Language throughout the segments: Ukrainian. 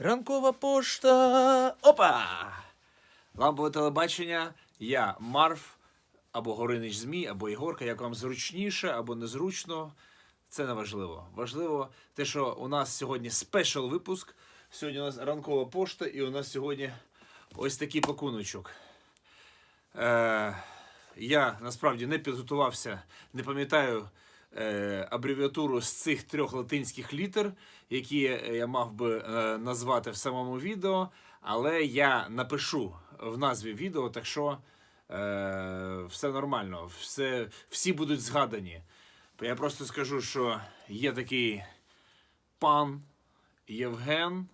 Ранкова пошта. Опа! Лампове телебачення. Я Марф, або Горинич Змій, або Ігорка. Як вам зручніше, або незручно. Це не важливо. Важливо те, що у нас сьогодні спешл випуск. Сьогодні у нас ранкова пошта, і у нас сьогодні ось такий пакуночок. Е, я насправді не підготувався, не пам'ятаю е, абревіатуру з цих трьох латинських літер, які я мав би е, назвати в самому відео, але я напишу в назві відео, так що е, все нормально, все, всі будуть згадані. Я просто скажу, що є такий пан Євген,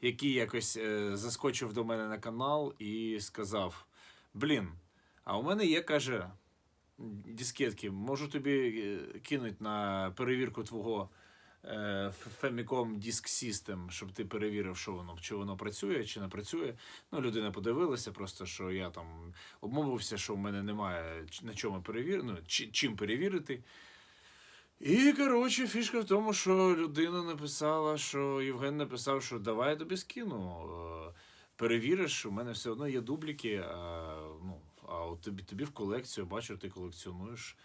який якось е, заскочив до мене на канал і сказав: Блін, а у мене є, каже, дискетки, можу тобі е, кинуть на перевірку твого е, Famicom Disk System, щоб ти перевірив, що воно, чи воно працює, чи не працює. Ну, людина подивилася, просто що я там обмовився, що в мене немає на чому перевірити, ну, чим перевірити. І, коротше, фішка в тому, що людина написала, що Євген написав, що давай я тобі скину. е, Перевіриш, у мене все одно є дубліки. А, ну, а от тобі, тобі в колекцію, бачу, ти колекціонуєш.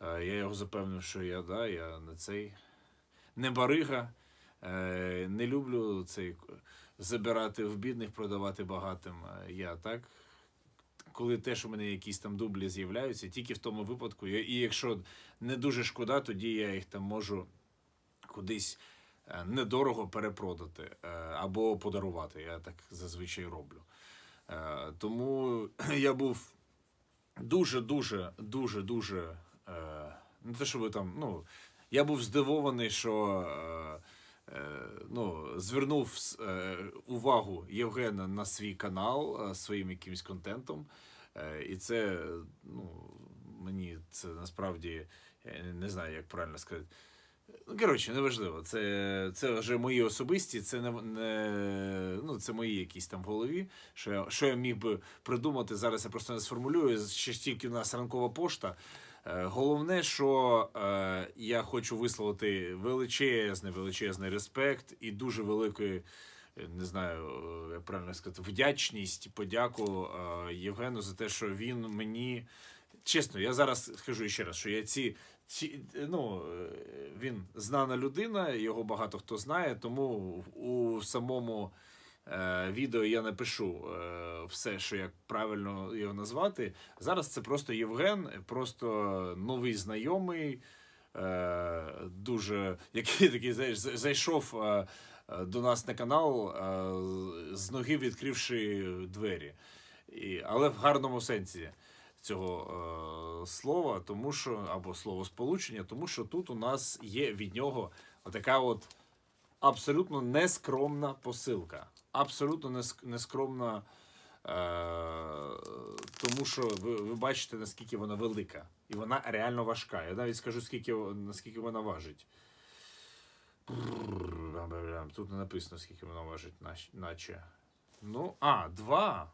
Е, Я його запевнив, що я, да, я не цей не барига. Е, Не люблю цей забирати в бідних, продавати багатим. Е, Я так коли теж у мене якісь там дублі з'являються, тільки в тому випадку. І якщо не дуже шкода, тоді я їх там можу кудись недорого перепродати або подарувати. Я так зазвичай роблю. Тому я був дуже, дуже, дуже, е, Не те, щоб там, ну, я був здивований, що. е, е, Ну, звернув увагу Євгена на свій канал своїм якимось контентом. І це, ну, мені це насправді я не знаю, як правильно сказати. Ну, коротше, неважливо. Це, це вже мої особисті, це не, не ну, це мої якісь там голові. Що я, що я міг би придумати, зараз я просто не сформулюю. Ще ж тільки в нас ранкова пошта. Е, Головне, що е, я хочу висловити величезний, величезний респект і дуже великий, е, не знаю, е, як правильно сказати, вдячність, подяку е, Євгену за те, що він мені. Чесно, я зараз скажу ще раз, що я ці, ці ну, е, він знана людина, його багато хто знає, тому у самому е, відео я напишу е, все, що як правильно його назвати. Зараз це просто Євген, просто новий знайомий, е, дуже який такий зайшов е, до нас на канал, е, з ноги відкривши двері. І, але в гарному сенсі цього е, слова, тому що або словосполучення, тому що тут у нас є від нього така от абсолютно нескромна посилка. Абсолютно нескромна, е, тому що ви, ви бачите, наскільки вона велика. І вона реально важка. Я навіть скажу, скільки, наскільки вона важить. Тут не написано, скільки вона важить, наче. Ну, а, 2.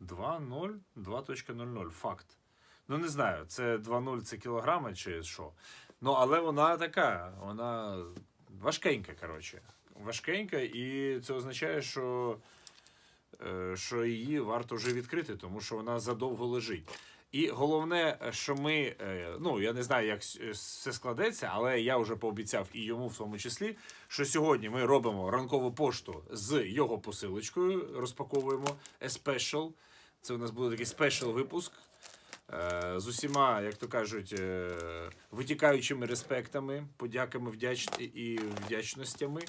2.0, 2.00, факт. Ну, не знаю, це 2.0 це кілограми чи що. Ну, але вона така, вона важкенька, коротше. Важкенька, і це означає, що, е, що її варто вже відкрити, тому що вона задовго лежить. І головне, що ми, е, ну я не знаю, як все складеться, але я вже пообіцяв і йому в тому числі, що сьогодні ми робимо ранкову пошту з його посилочкою, розпаковуємо Especial. Це у нас буде такий спешл випуск. е, З усіма, як то кажуть, е, витікаючими респектами, подяками вдяч... і вдячностями.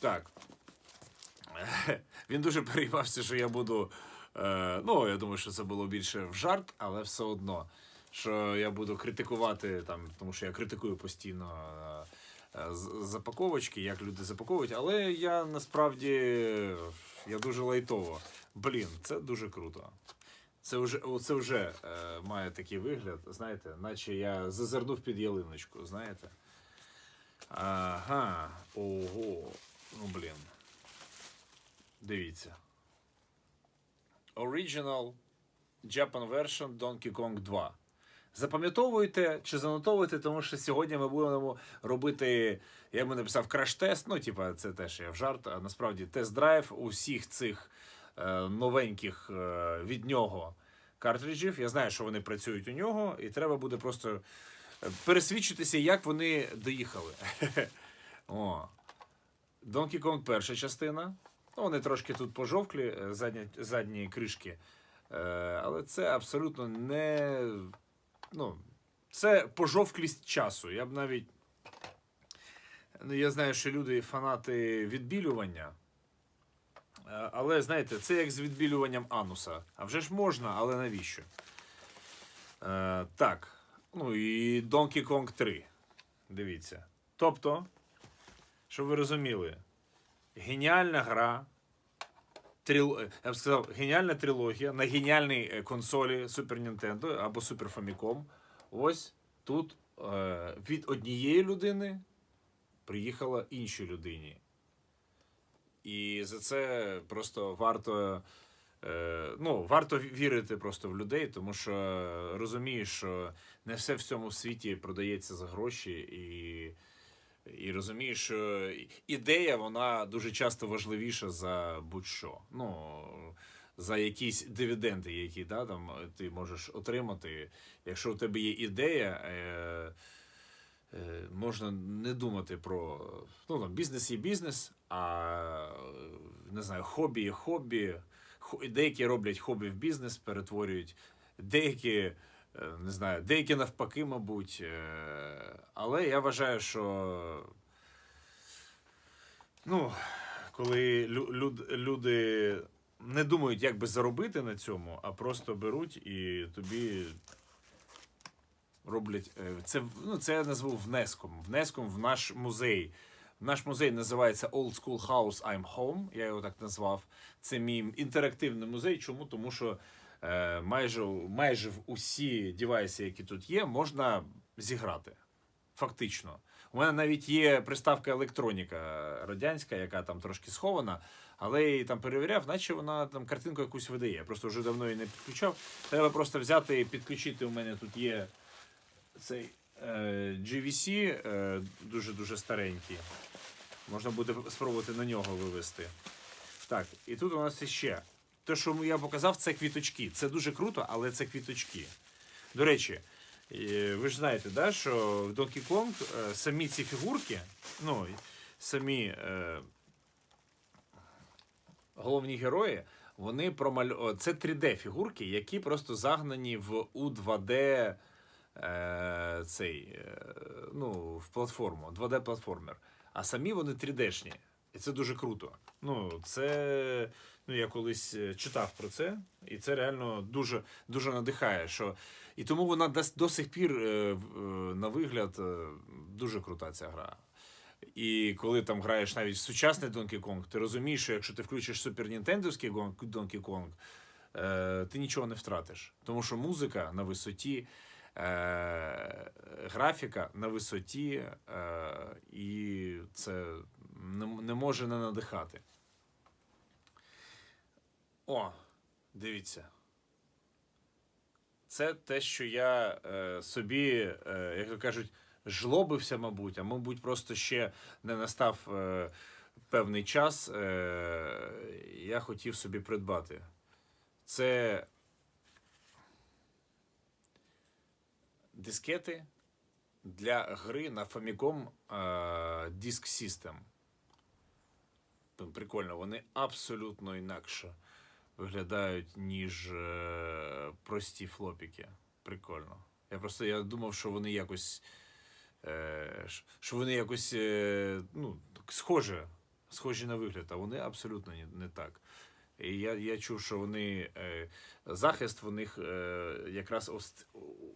Так. Він дуже переймався, що я буду. Е, ну, я думаю, що це було більше в жарт, але все одно, що я буду критикувати там, тому що я критикую постійно е, е, запаковочки, як люди запаковують, але я насправді я дуже лайтово. Блін, це дуже круто. Це вже, це вже е, має такий вигляд, знаєте, наче я зазирнув під ялиночку, знаєте. Ага, ого. Ну, блін. Дивіться. Original Japan version Donkey Kong 2. Запам'ятовуйте чи занотовуйте, тому що сьогодні ми будемо робити, я би написав краш-тест. Ну, типа, це теж я в жарт, а насправді тест-драйв усіх цих е, новеньких е, від нього картриджів. Я знаю, що вони працюють у нього, і треба буде просто е, пересвідчитися, як вони доїхали. О. Donkey Kong перша частина. Ну, вони трошки тут пожовклі, е, задні, задні кришки. Е, але це абсолютно не. Ну, це пожовклість часу. Я б навіть. Ну, я знаю, що люди фанати відбілювання. Е, Але знаєте, це як з відбілюванням ануса. А вже ж можна, але навіщо? Так. Ну і Donkey Kong 3. Дивіться. Тобто, щоб ви розуміли, геніальна гра. Трил... е, Я б сказав, геніальна трилогія на геніальній е, консолі Super Nintendo або Super Famicom. Ось тут е, від однієї людини приїхала іншій людині. І за це просто варто. Е, ну, варто вірити просто в людей, тому що розумієш, що не все в цьому світі продається за гроші, і, і розумієш, що ідея вона дуже часто важливіша за будь-що. Ну, за якісь дивіденди, які да, там, ти можеш отримати. Якщо у тебе є ідея, е, е, можна не думати про ну, там, бізнес є бізнес, а не знаю, хобі є хобі. Хо- Деякі роблять хобі в бізнес, перетворюють, деякі, е, не знаю, деякі навпаки, мабуть. е, Але я вважаю, що ну, коли люд- люди не думають, як би заробити на цьому, а просто беруть і тобі роблять е, це. Ну, це я назву внеском. Внеском в наш музей. Наш музей називається Old School House I'm Home. Я його так назвав. Це мій інтерактивний музей. Чому? Тому що е, майже, майже в усі девайси, які тут є, можна зіграти. Фактично. У мене навіть є приставка електроніка радянська, яка там трошки схована, але я її там перевіряв, наче вона там картинку якусь видає. Я просто вже давно її не підключав. Треба просто взяти і підключити. У мене тут є цей е, GVC, е, дуже-дуже старенький. Можна буде спробувати на нього вивести. Так, і тут у нас ще. Те, що я показав, це квіточки. Це дуже круто, але це квіточки. До речі, е, ви ж знаєте, да, що в Donkey Kong е, самі ці фігурки, ну, самі е, головні герої, вони промалю... Це 3D-фігурки, які просто загнані в У2D е, цей, е, ну, в платформу, 2D-платформер. А самі вони 3D-шні. І це дуже круто. Ну, це. Ну, я колись е, читав про це, і це реально дуже, дуже надихає. Що... І тому вона до, сих пір, е, е, на вигляд, дуже крута ця гра. І коли там граєш навіть в сучасний Donkey Kong, ти розумієш, що якщо ти включиш супер Нінтендовський гон- Donkey Kong, ти нічого не втратиш. Тому що музика на висоті, графіка на висоті, і це не може не надихати. О, дивіться. Це те, що я е, собі, е, як то кажуть, жлобився, мабуть, а мабуть, просто ще не настав е, певний час. Е, я хотів собі придбати. Це дискети для гри на Famicom е, Disk System. Прикольно, вони абсолютно інакше виглядають, ніж е, прості флопіки. Прикольно. Я просто я думав, що вони якось. Е, що вони якось е, ну, так схожі, на вигляд, а вони абсолютно не, так. І я, я чув, що вони е, захист в них е, якраз ось,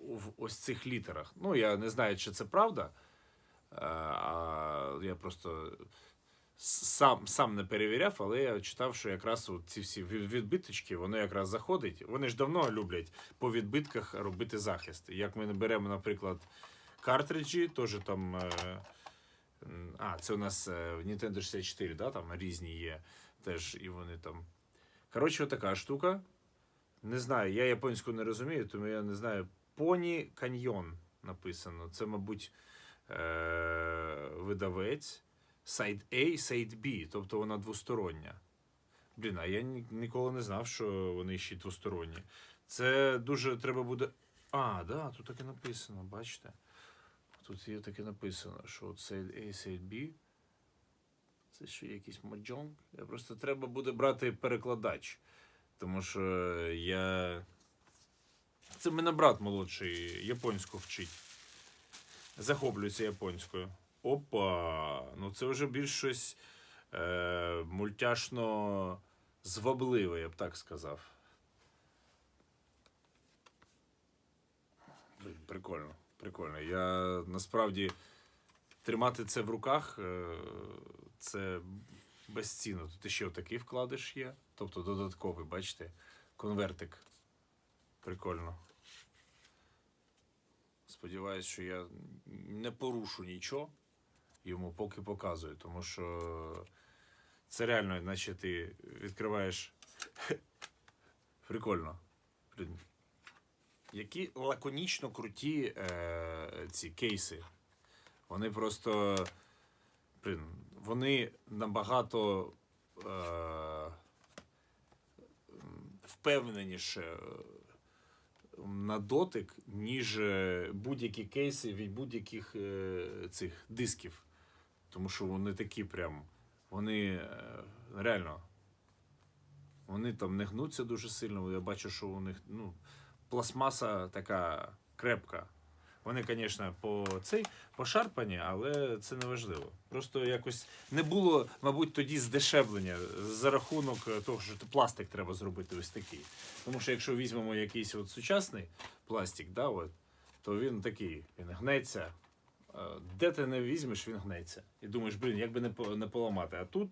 в ось цих літерах. Ну, я не знаю, чи це правда. е, А я просто сам, сам не перевіряв, але я читав, що якраз от ці всі відбиточки, воно якраз заходить. Вони ж давно люблять по відбитках робити захист. Як ми беремо, наприклад, картриджі, теж там. е, А, це у нас е, Nintendo 64, да, там різні є теж, і вони там. Коротше, така штука. Не знаю, я японську не розумію, тому я не знаю, Поні Каньйон написано. Це, мабуть, е- видавець. Сайт A, сайт B, тобто вона двостороння. Блін, а я ні- ніколи не знав, що вони ще двосторонні. Це дуже треба буде. А, да, тут таке написано, бачите? Тут є таке написано, що от сайт A, сайт B. Це ще якийсь маджонг. Просто треба буде брати перекладач. Тому що я. Це мене брат молодший японську вчить. Захоплюється японською. Опа! Ну це вже більш щось е, мультяшно звабливе, я б так сказав. Прикольно, прикольно. Я насправді тримати це в руках е, це безцінно. Тут ще отакий вкладиш є. Тобто додатковий, бачите, конвертик. Прикольно. Сподіваюсь, що я не порушу нічого йому, поки показую, тому що це реально, наче ти відкриваєш. Прикольно. Які лаконічно круті е, ці кейси. Вони просто. Блін, вони набагато е, впевненіше е, на дотик, ніж е, будь-які кейси від будь-яких е, цих дисків. Тому що вони такі прям. Вони е, реально. Вони там не гнуться дуже сильно. Я бачу, що у них ну, пластмаса така крепка. Вони, звісно, по цей пошарпані, але це не важливо. Просто якось не було, мабуть, тоді здешевлення за рахунок того, що пластик треба зробити ось такий. Тому що якщо візьмемо якийсь от сучасний пластик, да, от, то він такий, він гнеться. Де ти не візьмеш, він гнеться. І думаєш, блін, як би не, не поламати. А тут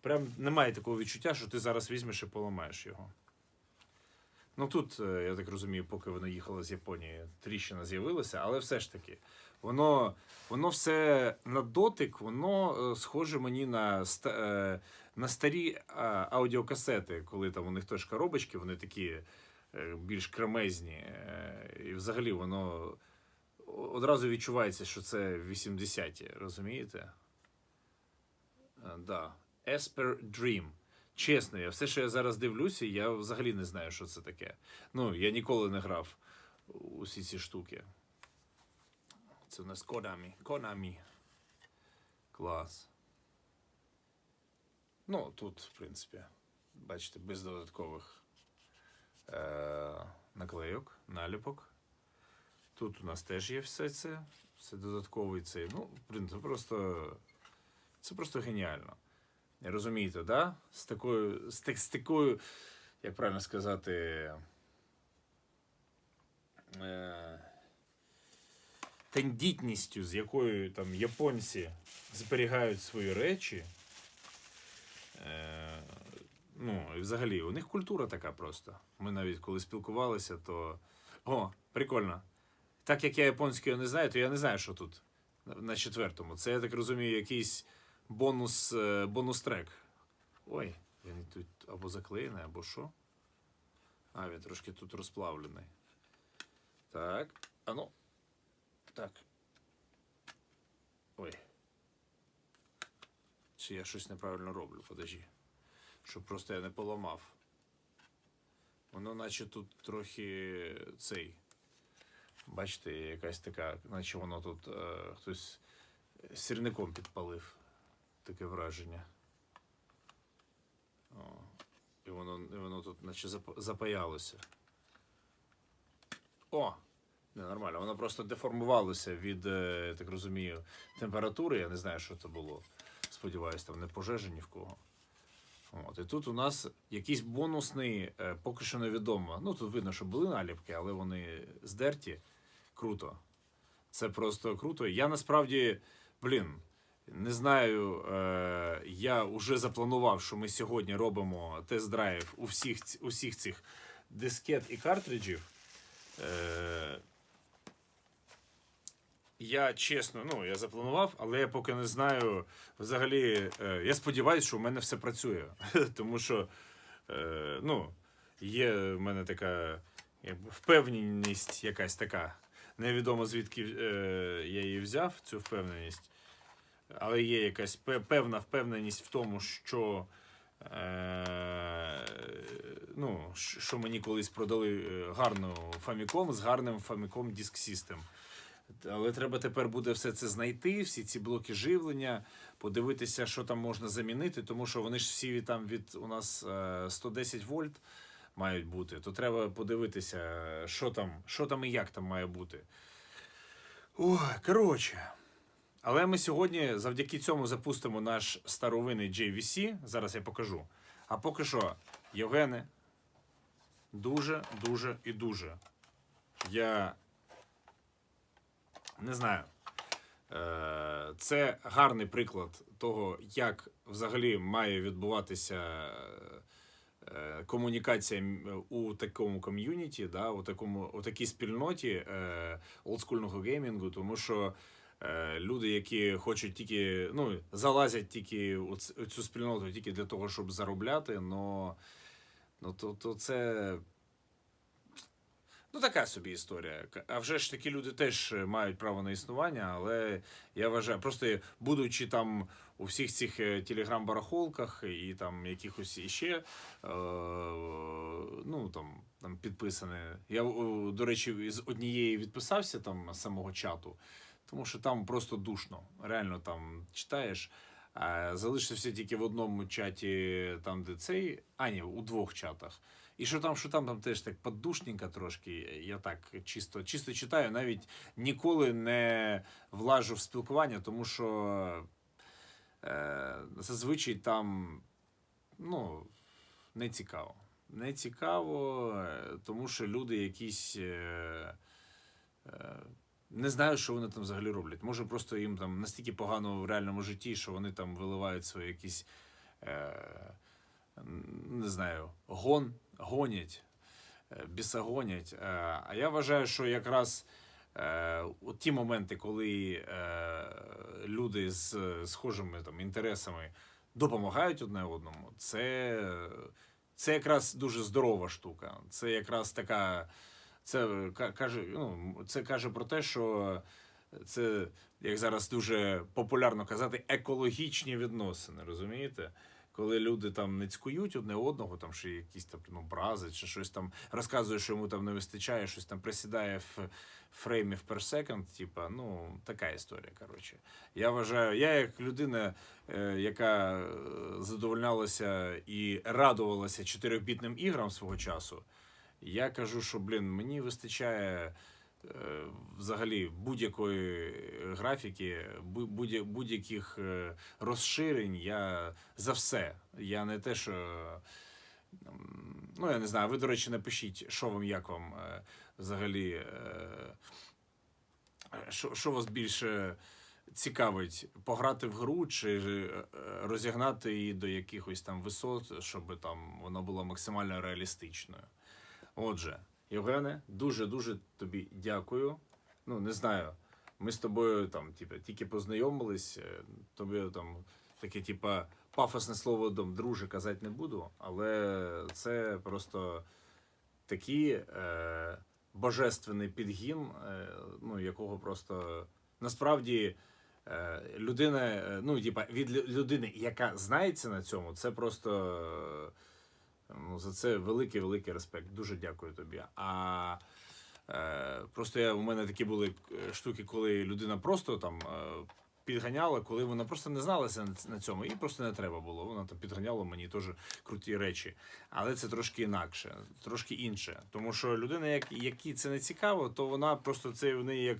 прям немає такого відчуття, що ти зараз візьмеш і поламаєш його. Ну тут, е, я так розумію, поки вони їхали з Японії, тріщина з'явилася, але все ж таки, воно, воно все на дотик, воно е, схоже мені на, е, на старі аудіокасети, коли там у них теж коробочки, вони такі більш кремезні. І взагалі воно одразу відчувається, що це 80-ті, розумієте? Е, Да. Esper Dream. Чесно, я все, що я зараз дивлюся, я взагалі не знаю, що це таке. Ну, я ніколи не грав усі ці штуки. Це у нас Konami. Konami. Клас. Ну, тут, в принципі, бачите, без додаткових е- наклейок, наліпок. Тут у нас теж є все це. Все додатковий цей. Ну, блін, це просто. Це просто геніально. Розумієте, да? З такою, з, так- з такою, як правильно сказати, е, тендітністю, з якою там японці зберігають свої речі. Е, ну, і взагалі, у них культура така просто. Ми навіть коли спілкувалися, то. О, прикольно. Так як я японською не знаю, то я не знаю, що тут на- четвертому. Це, я так розумію, якийсь бонус, е, бонус трек. Ой, він тут або заклеєний, або що. А, він трошки тут розплавлений. Так. А ну. Так. Ой. Чи я щось неправильно роблю, подожди. Щоб просто я не поламав. Воно наче тут трохи цей. Бачите, якась така, наче воно тут е, хтось сірником підпалив. Таке враження. О, і воно, і воно тут наче запаялося. О! Не, нормально. Воно просто деформувалося від, е, так розумію, температури. Я не знаю, що це було. Сподіваюсь, там не пожежі ні в кого. От, і тут у нас якийсь бонусний, е, поки що невідомо. Ну, тут видно, що були наліпки, але вони здерті. Круто. Це просто круто. Я насправді, блін, не знаю. Е, я вже запланував, що ми сьогодні робимо тест-драйв у всіх, усіх цих дискет і картриджів. Е, я чесно, ну я запланував, але я поки не знаю. Взагалі, е, я сподіваюся, що в мене все працює. Тому що е, ну, є в мене така якби, впевненість якась така. Невідомо звідки е, я її взяв, цю впевненість. Але є якась певна впевненість в тому, що, е, ну, що мені колись продали е, гарну Famicom з гарним Famicom Disk System. Але треба тепер буде все це знайти, всі ці блоки живлення, подивитися, що там можна замінити, тому що вони ж всі там від у нас е, 110 вольт мають бути. То треба подивитися, що там, що там і як там має бути. Ой, коротше. Але ми сьогодні завдяки цьому запустимо наш старовинний JVC. Зараз я покажу. А поки що, Євгене, дуже, дуже і дуже. Я не знаю. Е, Це гарний приклад того, як взагалі має відбуватися е, комунікація у такому ком'юніті, да, у, такому, у такій спільноті е, олдскульного геймінгу, тому що е, люди, які хочуть тільки, ну, залазять тільки у цю спільноту тільки для того, щоб заробляти, но, ну, то, то це. Ну, така собі історія. А вже ж такі люди теж е, мають право на існування, але я вважаю, просто будучи там у всіх цих е, телеграм-барахолках і там якихось іще, е, ну там, там підписане. Я, до речі, з однієї відписався там з самого чату, тому що там просто душно. Реально там читаєш. Залишився тільки в одному чаті, там, де цей, а ні, у двох чатах. І що там, що там, там теж так поддушненько трошки. Я так чисто, чисто читаю, навіть ніколи не влажу в спілкування, тому що зазвичай там ну, не цікаво. Не цікаво, е, тому що люди якісь. Е, е, не знаю, що вони там взагалі роблять. Може, просто їм там настільки погано в реальному житті, що вони там виливають свої якісь. Е, не знаю, гон, гонять, е, бісогонять. Е, А я вважаю, що якраз е, от ті моменти, коли е, люди з схожими там, інтересами допомагають одне одному, це, це якраз дуже здорова штука. Це якраз така. Це ка- каже, ну, це каже про те, що це, як зараз дуже популярно казати, екологічні відносини, розумієте? Коли люди там не цькують одне одного, там ще якісь там ну, образи, чи щось там розказує, що йому там не вистачає, щось там присідає в фреймів per second, типа, ну, така історія. Коротше. Я вважаю, я як людина, е, яка е, задовольнялася і радувалася 4-бітним іграм свого часу, я кажу, що блін, мені вистачає взагалі будь-якої графіки, будь- будь-яких е, розширень. Я за все. Я не те, що. Ну, я не знаю. Ви, до речі, напишіть, що вам, як вам е, взагалі. е, Що, що вас більше цікавить, пограти в гру чи е, розігнати її до якихось там висот, щоб там вона була максимально реалістичною. Отже, Євгене, дуже-дуже тобі дякую. Ну, не знаю, ми з тобою там, типу, тільки познайомились, е, тобі там таке, типа, пафосне слово дом, друже казати не буду, але це просто такий е, божественний підгін, е, ну, якого просто насправді. е, Людина, е, ну, типа, від людини, яка знається на цьому, це просто ну, за це великий великий респект. Дуже дякую тобі. А е, просто я, у мене такі були е, штуки, коли людина просто там е, підганяла, коли вона просто не зналася на цьому, і просто не треба було. Вона там підганяла мені теж круті речі. Але це трошки інакше, трошки інше. Тому що людина, як, якій це не цікаво, то вона просто це в неї як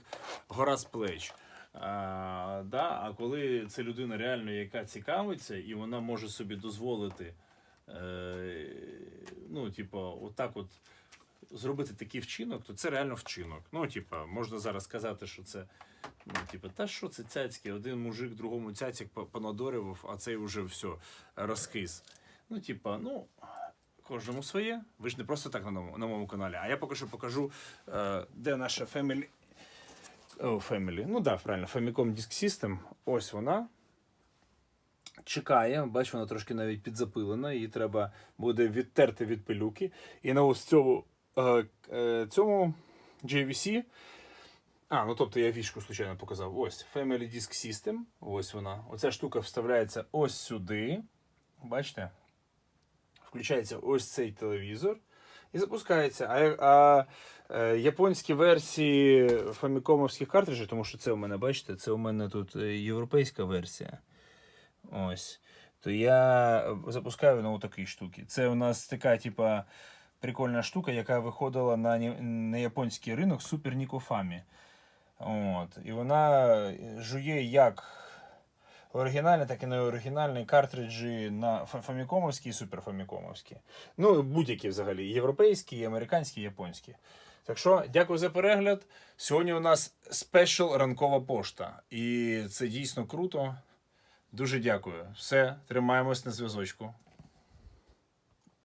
гора з плеч. А, да, а коли це людина реально, яка цікавиться, і вона може собі дозволити, е, ну, типу, отак от зробити такий вчинок, то це реально вчинок. Ну, типа, можна зараз сказати, що це. Ну, типа, та що це цяцьки? Один мужик другому цяцьк по- понадорював, а цей вже все розкис. Ну, типа, ну. Кожному своє. Ви ж не просто так на моєму, на моєму каналі. А я поки що покажу, е, де наша Family. О. Ну так, да, правильно, Famicom Disk System. Ось вона. Чекає, бач, вона трошки навіть підзапилена, її треба буде відтерти від пилюки. І на ось цьому е, е, цьому JVC. А, ну тобто я фішку случайно показав. Ось Family Disk System. Ось вона. Оця штука вставляється ось сюди. Бачите? Включається ось цей телевізор і запускається. А, а е, японські версії фамікомовських картриджів, тому що це у мене, бачите, це у мене тут європейська версія. Ось. То я запускаю на такій штуки. Це у нас така, типа, прикольна штука, яка виходила на, на японський ринок Super Nikofami. От. І вона жує як оригінальні, так і неоригінальні картриджі на фамікомовські і суперфамікомовські. Ну, будь-які взагалі, європейські, американські, японські. Так що, дякую за перегляд. Сьогодні у нас спешл ранкова пошта. І це дійсно круто. Дуже дякую. Все, тримаємось на зв'язочку.